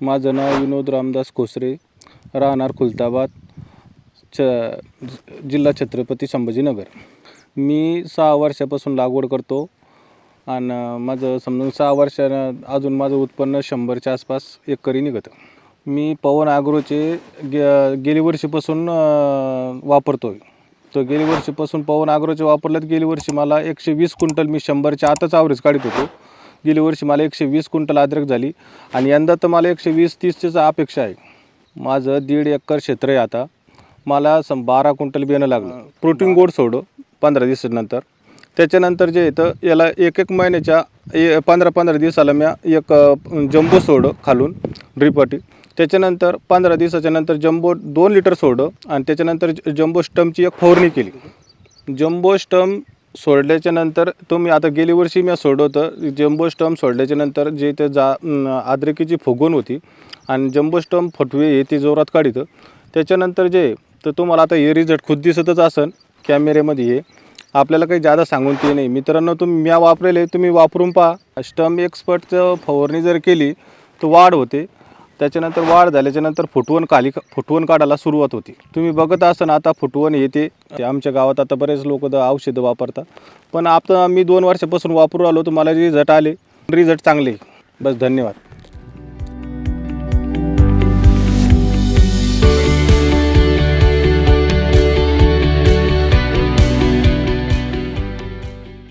माझं नाव विनोद रामदास खोसरे राहणार खुलताबाद छ जिल्हा छत्रपती संभाजीनगर. मी सहा वर्षापासून लागवड करतो आणि माझं समजून सहा वर्षानं अजून माझं उत्पन्न शंभरच्या आसपास एकरी निघतं. मी पवन आग्रोचे गे गेली वर्षीपासून वापरतो आहे तर गेली वर्षीपासून पवन आग्रोचे वापरल्यात गेली वर्षी मला एकशे वीस क्विंटल मी शंभरच्या आतच आवरेज काढत होतो. गेली वर्षी मला एकशे वीस क्विंटल अद्रक झाली आणि यंदा तर मला एकशे वीस तीसचीच अपेक्षा आहे. माझं दीड एकर क्षेत्र आहे आता. मला सम बारा क्विंटल बियाणं लागलं. प्रोटीन गोड सोडं पंधरा दिवसानंतर त्याच्यानंतर जे येतं याला एक एक महिन्याच्या ए पंधरा पंधरा दिवसाला मी एक जम्बो सोडं खालून ड्रिपवाटी त्याच्यानंतर पंधरा दिवसाच्या नंतर जम्बो दोन लिटर सोडं आणि त्याच्यानंतर ज- जम्बो स्टमची एक फवारणी केली. जम्बो स्टम सोडल्याच्या नंतर तुम्ही आता गेली वर्षी मी सोडवतं. जम्बो स्टम सोडल्याच्या नंतर जे ते जा आद्रकीची फुगवण होती आणि जम्बो स्टम फटवे हे ती जोरात काढितं. त्याच्यानंतर जे तर तुम्हाला आता हे रिझल्ट खुद दिसतच असन कॅमेऱ्यामध्ये हे. आपल्याला काही जादा सांगून ते नाही. मित्रांनो तुम्ही म्या वापरेले तुम्ही वापरून पहा. स्टम एक्सपर्टचं फवारणी जर केली तर वाढ होते. त्याच्यानंतर वाढ झाल्याच्यानंतर फुटवण काली फुटवण काढायला सुरुवात होती. तुम्ही बघत असताना आता फुटवण येते. आमच्या गावात आता बरेच लोक औषधं वापरतात. पण आता मी दोन वर्षापासून वापरू आलो तुम्हाला रिझट रिझल्ट आले. रिझल्ट चांगले. बस धन्यवाद.